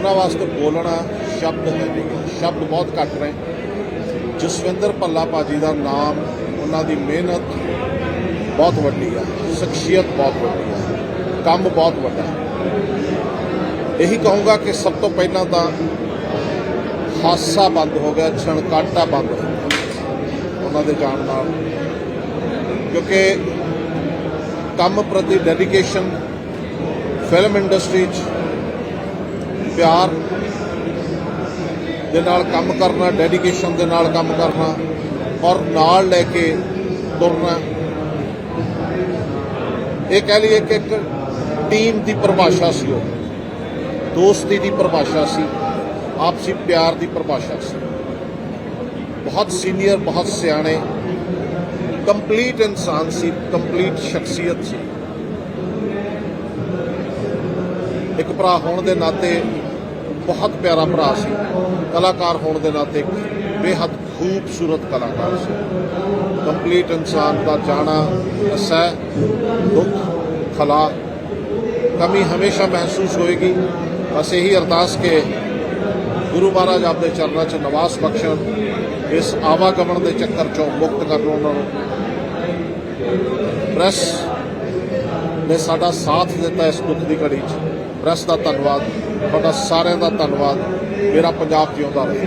ਉਹਨਾਂ ਵਾਸਤੇ ਬੋਲਣਾ ਸ਼ਬਦ ਹੈ ਨਹੀਂ, ਸ਼ਬਦ ਬਹੁਤ ਘੱਟ ਨੇ। ਜਸਵਿੰਦਰ ਭੱਲਾ ਭਾਜੀ ਦਾ ਨਾਮ, ਉਹਨਾਂ ਦੀ ਮਿਹਨਤ ਬਹੁਤ ਵੱਡੀ ਆ, ਸ਼ਖਸੀਅਤ ਬਹੁਤ ਵੱਡੀ ਆ, ਕੰਮ ਬਹੁਤ ਵੱਡਾ। ਇਹੀ ਕਹੂੰਗਾ ਕਿ ਸਭ ਤੋਂ ਪਹਿਲਾਂ ਤਾਂ ਹਾਸਾ ਬੰਦ ਹੋ ਗਿਆ, ਛਣਕਾਟਾ ਬੰਦ ਹੋ ਗਿਆ, ਉਹਨਾਂ ਦੇ ਜਾਣ ਨਾਲ। ਕਿਉਂਕਿ ਕੰਮ ਪ੍ਰਤੀ ਡੈਡੀਕੇਸ਼ਨ ਫਿਲਮ ਇੰਡਸਟਰੀ 'ਚ ਪਿਆਰ ਦੇ ਨਾਲ ਕੰਮ ਕਰਨਾ ਡੈਡੀਕੇਸ਼ਨ ਦੇ ਨਾਲ ਕੰਮ ਕਰਨਾ ਔਰ ਨਾਲ ਲੈ ਕੇ ਤੁਰਨਾ। ਇਹ ਕਹਿ ਲਈਏ ਕਿ ਇੱਕ ਟੀਮ ਦੀ ਪਰਿਭਾਸ਼ਾ ਸੀ ਉਹ। ਦੋਸਤੀ ਦੀ ਪਰਿਭਾਸ਼ਾ ਸੀ, ਆਪਸੀ ਪਿਆਰ ਦੀ ਪਰਿਭਾਸ਼ਾ ਸੀ। ਬਹੁਤ ਸੀਨੀਅਰ, ਬਹੁਤ ਸਿਆਣੇ, ਕੰਪਲੀਟ ਇਨਸਾਨ ਸੀ, ਕੰਪਲੀਟ ਸ਼ਖਸੀਅਤ ਸੀ। ਇੱਕ ਭਰਾ ਹੋਣ ਦੇ ਨਾਤੇ ਬਹੁਤ ਪਿਆਰਾ ਭਰਾ ਸੀ। ਕਲਾਕਾਰ ਹੋਣ ਦੇ ਨਾਤੇ ਇੱਕ ਬੇਹੱਦ ਖੂਬਸੂਰਤ ਕਲਾਕਾਰ ਸੀ। ਕੰਪਲੀਟ ਇਨਸਾਨ ਦਾ ਜਾਣਾ, ਅਸਹਿ, ਦੁੱਖ, ਖਲਾ ਕਮੀ ਹਮੇਸ਼ਾ ਮਹਿਸੂਸ ਹੋਏਗੀ। ਬਸ ਇਹੀ ਅਰਦਾਸ ਕਿ ਗੁਰੂ ਮਹਾਰਾਜ ਆਪਦੇ ਚਰਨਾਂ 'ਚ ਨਵਾਸ ਬਖਸ਼ਣ, ਇਸ ਆਵਾਗਮਨ ਦੇ ਚੱਕਰ 'ਚੋਂ ਮੁਕਤ ਕਰਨ ਉਹਨਾਂ ਨੂੰ। ਪ੍ਰੈਸ ਨੇ ਸਾਡਾ ਸਾਥ ਦਿੱਤਾ ਇਸ ਦੁੱਖ ਦੀ ਘੜੀ 'ਚ। ਪ੍ਰੈਸ ਦਾ ਧੰਨਵਾਦ। ਤੁਹਾਡਾ ਸਾਰਿਆਂ ਦਾ ਧੰਨਵਾਦ। ਮੇਰਾ ਪੰਜਾਬ ਜਿਉਂਦਾ ਰਹੇ।